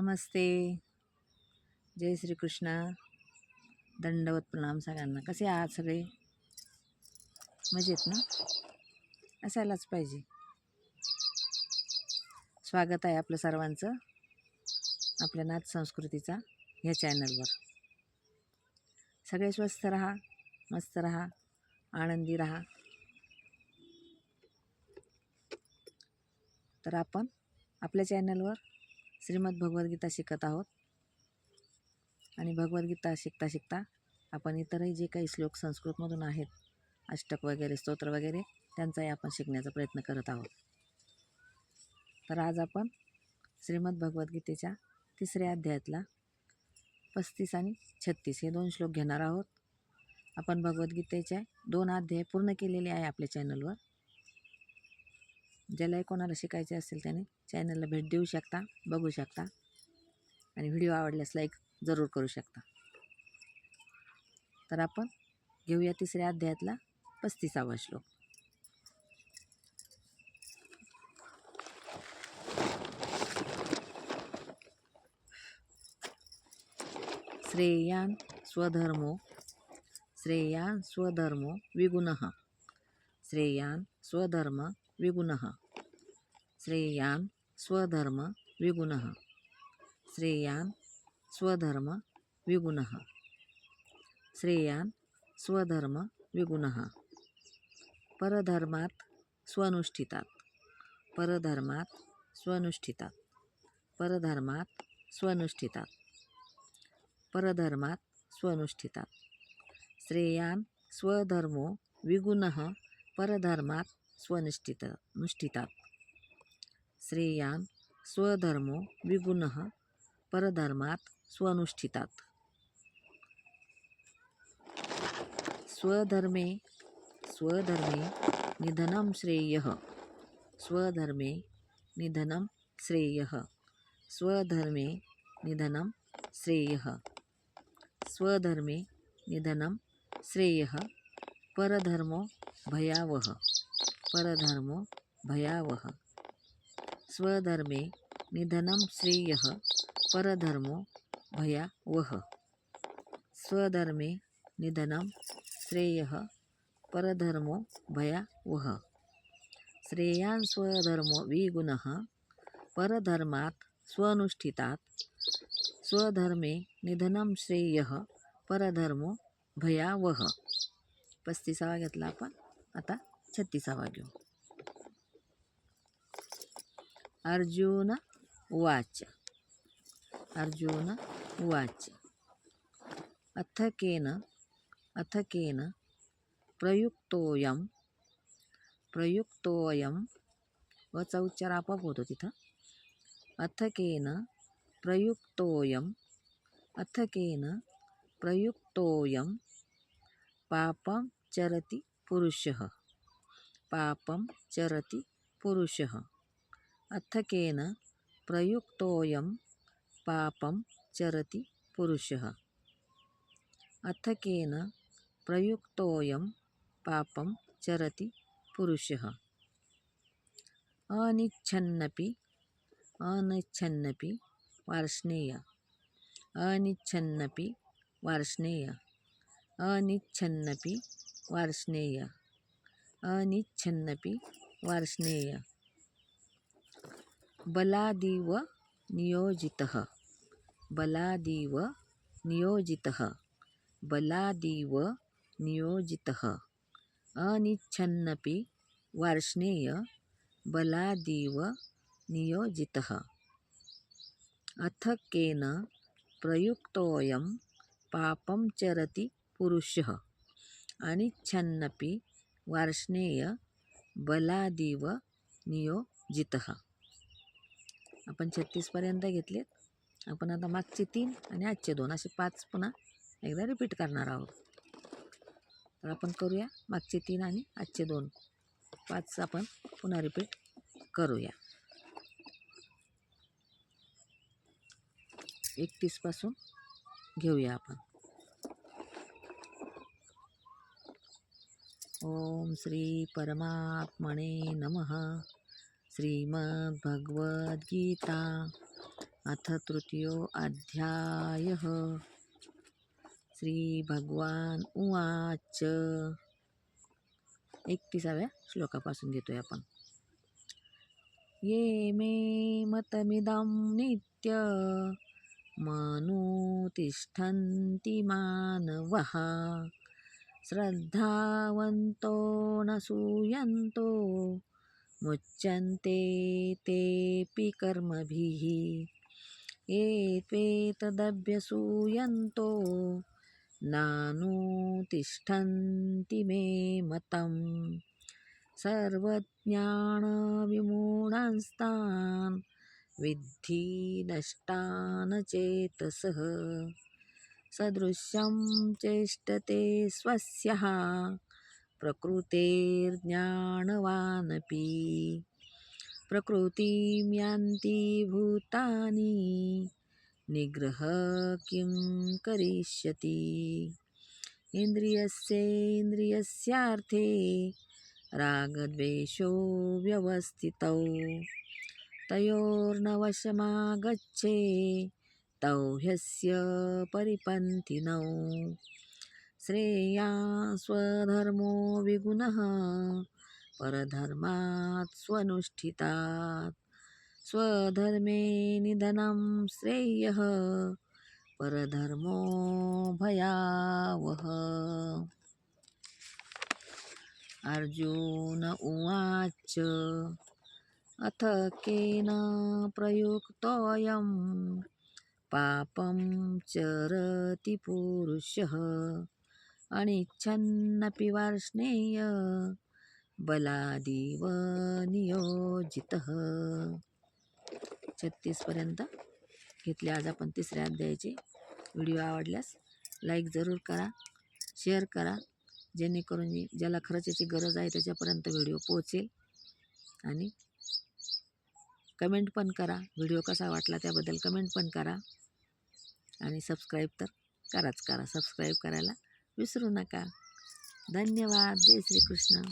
नमस्ते. जय श्रीकृष्ण. दंडवत प्रणाम सगळ्यांना. कसे आहात सगळे? मजेत ना? असायलाच पाहिजे. स्वागत आहे आपलं सर्वांचं. आपल्या नाथ संस्कृतीचा ह्या चॅनलवर. सगळे स्वस्थ राहा मस्त राहा आनंदी राहा. तर आपण आपल्या चॅनलवर श्रीमद भगवद्गीता शिकत आहोत. आणि भगवद्गीता शिकता शिकता आपण इतरही जे काही श्लोक संस्कृतमधून आहेत अष्टक वगैरे स्तोत्र वगैरे त्यांचाही आपण शिकण्याचा प्रयत्न करत आहोत. तर आज आपण श्रीमद भगवद्गीतेच्या तिसऱ्या अध्यायातला पस्तीस आणि छत्तीस हे दोन श्लोक घेणार आहोत. आपण भगवद्गीतेचे दोन अध्याय पूर्ण केलेले आहे आपल्या चॅनलवर. ज्यालाही कोणाला शिकायचे असेल त्याने चॅनलला भेट देऊ शकता बघू शकता. आणि व्हिडिओ आवडल्यास लाईक जरूर करू शकता. तर आपण घेऊया तिसऱ्या अध्यायातला पस्तीसावा श्लोक. श्रेयान स्वधर्मो श्रेयान स्वधर्मो विगुणः. श्रेयान स्वधर्म विगुणः। श्रेयान स्वधर्म विगुणः। श्रेयान स्वधर्म विगुणः। श्रेयान स्वधर्म विगुणः। परधर्मात स्वनुष्ठितात। परधर्मात स्वनुष्ठितात। परधर्मात स्वनुष्ठितात। परधर्मात स्वनुष्ठितात। श्रेयान स्वधर्मो विगुणः। परधर्मात स्वनिष्ठित अनुष्ठितात श्रेयान स्वधर्मो विगुणः परधर्मात स्वनुष्ठितात। स्वधर्मे स्वधर्मे निधनं श्रेयः। स्वधर्मे निधनं श्रेयः। स्वधर्मे निधनं श्रेयः। स्वधर्मे निधनं श्रेयः। परधर्मो भयावह। परधर्मो भयावह। स्वधर्मे निधनं श्रेयः परधर्मो भयावह। स्वधर्मे निधनं श्रेयः परधर्मो भयावह। श्रेयान् स्वधर्मो विगुणः परधर्मात् स्वनुष्ठितात्। स्वधर्मे निधनं श्रेयः परधर्मो भयावह। पस्तीसावा घेतला आपण. आता छत्तीसावा घेऊ. अर्जुन वाच. अर्जुन वाच. अथकेन अथकेन प्रयुक्तोयम प्रयुक्तोयम प्रयुक्तोऽयं प्रयुक्तोऽयं. वचा उच्चार आपोआप होतो तिथं. अथकेन प्रयुक्तोयम अथकेन प्रयुक्तोयम प्रयुक्तोऽयं. पापं चरति पुरुषः. पापं चरति पुरुषः। अथकेन प्रयुक्तोऽयं पापं चरति पुरुषः। अथकेन प्रयुक्तोऽयं पापं चरति पुरुषः। अनिच्छन्नपि अनिच्छन्नपि वार्ष्णेय। अनिच्छन्नपि वार्ष्णेय। अनिच्छन्नपि वार्ष्णेय। अनिच्छन्नपि वार्ष्णेय. बलादिव नियोजितः. बलादिव नियोजितः. बलादिव नियोजितः. अनिच्छन्नपि वार्ष्णेय. बलादिव नियोजितः. अथ केन प्रयुक्तोऽयं पापं चरति पुरुषः. अनिच्छन्नपि वार्ष्णेय बलादिव नियोजितः. आपण छत्तीसपर्यंत घेतलेत. आपण आता मागचे तीन आणि आजचे दोन असे पाच पुन्हा एकदा रिपीट करणार आहोत. तर आपण करूया मागचे तीन आणि आजचे दोन. पाच आपण पुन्हा रिपीट करूया. एकतीसपासून घेऊया आपण. ओम श्री परमात्मने नमः। श्रीमद्भगवद्गीता अथ तृतीयो अध्यायः। श्रीभगवान उवाच। एकतीसाव्या श्लोकापासून घेतोय आपण. ये मे मतमिदं नित्य मनुतिष्ठन्ति मानवः। श्रद्धावन्तो न सूयन्तो मुच्यन्ते तेऽपि कर्मभिः। ये त्वेतदभ्यसूयन्तो नानुतिष्ठन्ति मे मतं सर्वज्ञानविमूढांस्तान् विद्धि नष्टान् चेतसः। सदृशं चेष्टते स्वस्यः प्रकृतेर्ज्ञानवानपि। प्रकृतिं यान्ति भूतानि निग्रह किं करिष्यति? इन्द्रियस्येन्द्रियस्यार्थे रागद्वेषो व्यवस्थितौ। तयोर्नवशमागच्छे तौ ह्यस्य परिपन्थिनौ। श्रेया स्वधर्मो विगुणः परधर्मात् स्वनुष्ठितात्। स्वधर्मे निधनं श्रेयः परधर्मो भयावह। अर्जुन उवाच अथ केन प्रयुक्तोऽयम्? पापं चरति पुरुषः अनिच्छन्नपि वार्ष्णेय बलादिव नियोजितः। छत्तीसपर्यंत घेतले आज आपण तिसऱ्या अध्यायाचे. व्हिडिओ आवडल्यास लाईक जरूर करा शेअर करा जेणेकरून ज्याला खरंच याची गरज आहे त्याच्यापर्यंत व्हिडिओ पोहोचेल आणि कमेंट पण करा. व्हिडिओ कसा वाटला त्याबद्दल कमेंट पण करा. आणि सबस्क्राईब तर कराच करा. सबस्क्राईब करायला विसरू नका. धन्यवाद. जय श्रीकृष्ण.